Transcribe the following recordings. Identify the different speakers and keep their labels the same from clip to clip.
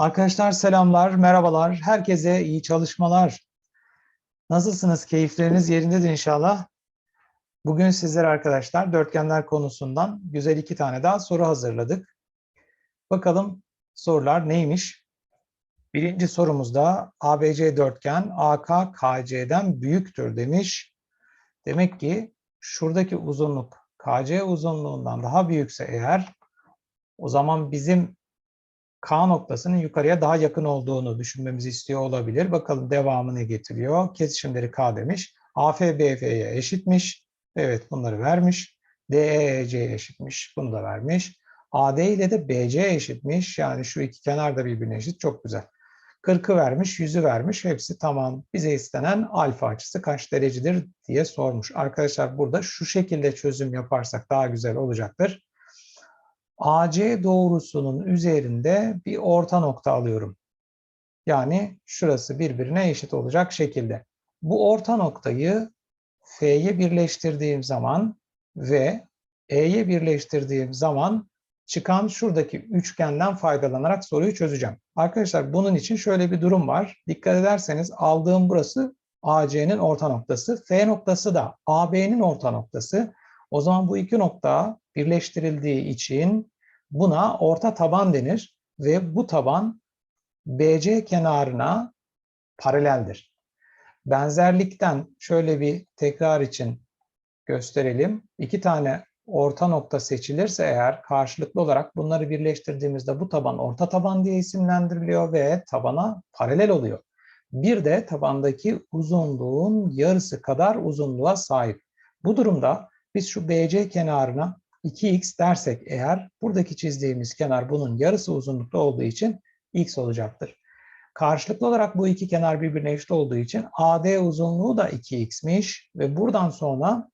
Speaker 1: Arkadaşlar selamlar, merhabalar. Herkese iyi çalışmalar. Nasılsınız? Keyifleriniz yerindedir inşallah. Bugün sizlere arkadaşlar dörtgenler konusundan güzel iki tane daha soru hazırladık. Bakalım sorular neymiş? Birinci sorumuzda ABC dörtgen AK KC'den büyüktür demiş. Demek ki şuradaki uzunluk KC uzunluğundan daha büyükse eğer o zaman bizim K noktasının yukarıya daha yakın olduğunu düşünmemizi istiyor olabilir. Bakalım devamını getiriyor. Kesişimleri K demiş. AF BF'ye eşitmiş. Evet bunları vermiş. DE EC'ye eşitmiş. Bunu da vermiş. AD ile de BC eşitmiş. Yani şu iki kenar da birbirine eşit. Çok güzel. 40'ı vermiş, 100'ü vermiş. Hepsi tamam. Bize istenen alfa açısı kaç derecedir diye sormuş. Arkadaşlar burada şu şekilde çözüm yaparsak daha güzel olacaktır. AC doğrusunun üzerinde bir orta nokta alıyorum. Yani şurası birbirine eşit olacak şekilde. Bu orta noktayı F'ye birleştirdiğim zaman ve E'ye birleştirdiğim zaman çıkan şuradaki üçgenden faydalanarak soruyu çözeceğim. Arkadaşlar bunun için şöyle bir durum var. Dikkat ederseniz aldığım burası AC'nin orta noktası. F noktası da AB'nin orta noktası. O zaman bu iki nokta birleştirildiği için buna orta taban denir ve bu taban BC kenarına paraleldir. Benzerlikten şöyle bir tekrar için gösterelim. İki tane orta nokta seçilirse eğer karşılıklı olarak bunları birleştirdiğimizde bu taban orta taban diye isimlendiriliyor ve tabana paralel oluyor. Bir de tabandaki uzunluğun yarısı kadar uzunluğa sahip. Bu durumda biz şu BC kenarına 2x dersek eğer buradaki çizdiğimiz kenar bunun yarısı uzunlukta olduğu için x olacaktır. Karşılıklı olarak bu iki kenar birbirine eşit olduğu için AD uzunluğu da 2x'miş ve buradan sonra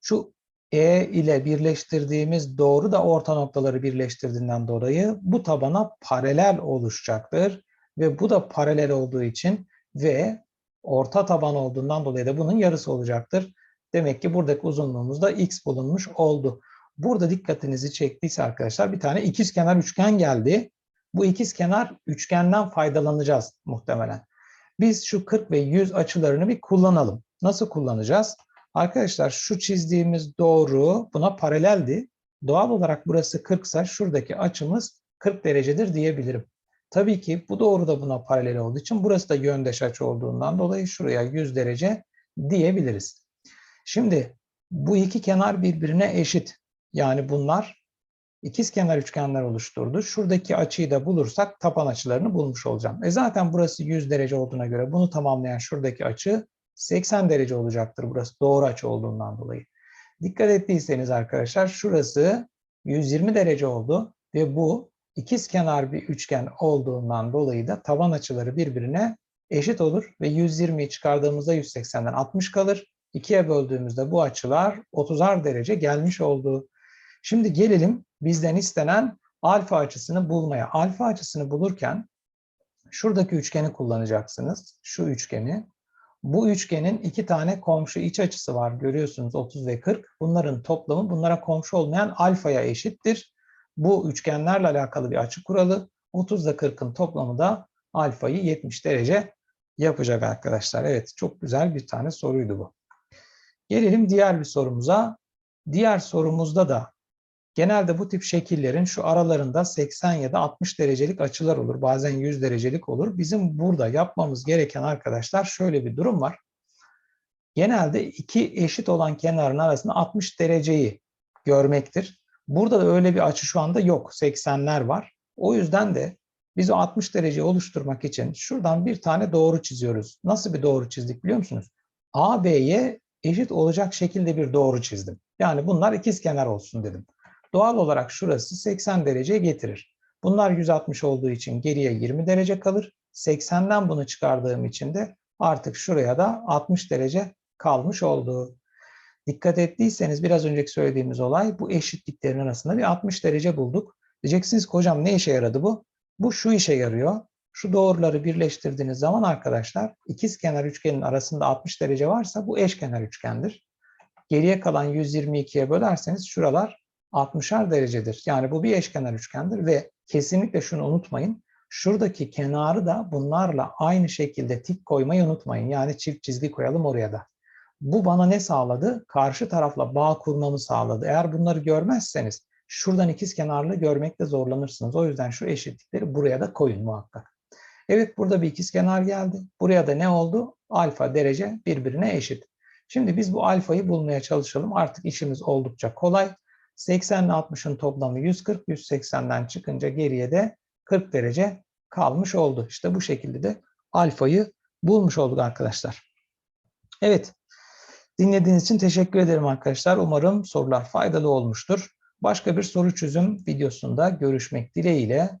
Speaker 1: şu E ile birleştirdiğimiz doğru da orta noktaları birleştirdiğinden dolayı bu tabana paralel oluşacaktır ve bu da paralel olduğu için ve orta taban olduğundan dolayı da bunun yarısı olacaktır. Demek ki buradaki uzunluğumuzda x bulunmuş oldu. Burada dikkatinizi çektiyse arkadaşlar bir tane ikizkenar üçgen geldi. Bu ikizkenar üçgenden faydalanacağız muhtemelen. Biz şu 40 ve 100 açılarını bir kullanalım. Nasıl kullanacağız? Arkadaşlar şu çizdiğimiz doğru buna paraleldi. Doğal olarak burası 40 ise şuradaki açımız 40 derecedir diyebilirim. Tabii ki bu doğru da buna paralel olduğu için burası da yöndeş açı olduğundan dolayı şuraya 100 derece diyebiliriz. Şimdi bu iki kenar birbirine eşit. Yani bunlar ikiz kenar üçgenler oluşturdu. Şuradaki açıyı da bulursak taban açılarını bulmuş olacağım. E zaten burası 100 derece olduğuna göre bunu tamamlayan şuradaki açı 80 derece olacaktır burası doğru açı olduğundan dolayı. Dikkat ettiyseniz arkadaşlar şurası 120 derece oldu ve bu ikiz kenar bir üçgen olduğundan dolayı da taban açıları birbirine eşit olur ve 120'yi çıkardığımızda 180'den 60 kalır. İkiye böldüğümüzde bu açılar 30'ar derece gelmiş oldu. Şimdi gelelim bizden istenen alfa açısını bulmaya. Alfa açısını bulurken şuradaki üçgeni kullanacaksınız. Şu üçgeni. Bu üçgenin iki tane komşu iç açısı var. Görüyorsunuz 30 ve 40. Bunların toplamı bunlara komşu olmayan alfaya eşittir. Bu üçgenlerle alakalı bir açı kuralı. 30 ile 40'ın toplamı da alfayı 70 derece yapacak arkadaşlar. Evet çok güzel bir tane soruydu bu. Gelelim diğer bir sorumuza. Diğer sorumuzda da genelde bu tip şekillerin şu aralarında 80 ya da 60 derecelik açılar olur. Bazen 100 derecelik olur. Bizim burada yapmamız gereken arkadaşlar şöyle bir durum var. Genelde iki eşit olan kenarın arasında 60 dereceyi görmektir. Burada da öyle bir açı şu anda yok. 80'ler var. O yüzden de biz o 60 dereceyi oluşturmak için şuradan bir tane doğru çiziyoruz. Nasıl bir doğru çizdik biliyor musunuz? AB'ye eşit olacak şekilde bir doğru çizdim. Yani bunlar ikizkenar olsun dedim. Doğal olarak şurası 80 derece getirir. Bunlar 160 olduğu için geriye 20 derece kalır. 80'den bunu çıkardığım için de artık şuraya da 60 derece kalmış oldu. Dikkat ettiyseniz biraz önceki söylediğimiz olay bu eşitliklerin arasında bir 60 derece bulduk. Diyeceksiniz ki hocam ne işe yaradı bu? Bu şu işe yarıyor. Şu doğruları birleştirdiğiniz zaman arkadaşlar ikiz kenar üçgenin arasında 60 derece varsa bu eşkenar üçgendir. Geriye kalan 122'ye bölerseniz şuralar 60'ar derecedir. Yani bu bir eşkenar üçgendir ve kesinlikle şunu unutmayın. Şuradaki kenarı da bunlarla aynı şekilde tik koymayı unutmayın. Yani çift çizgi koyalım oraya da. Bu bana ne sağladı? Karşı tarafla bağ kurmamı sağladı. Eğer bunları görmezseniz şuradan ikiz kenarlı görmekte zorlanırsınız. O yüzden şu eşitlikleri buraya da koyun muhakkak. Evet burada bir ikiz kenar geldi. Buraya da ne oldu? Alfa derece birbirine eşit. Şimdi biz bu alfayı bulmaya çalışalım. Artık işimiz oldukça kolay. 80 ile 60'ın toplamı 140. 180'den çıkınca geriye de 40 derece kalmış oldu. İşte bu şekilde de alfayı bulmuş olduk arkadaşlar. Evet. Dinlediğiniz için teşekkür ederim arkadaşlar. Umarım sorular faydalı olmuştur. Başka bir soru çözüm videosunda görüşmek dileğiyle.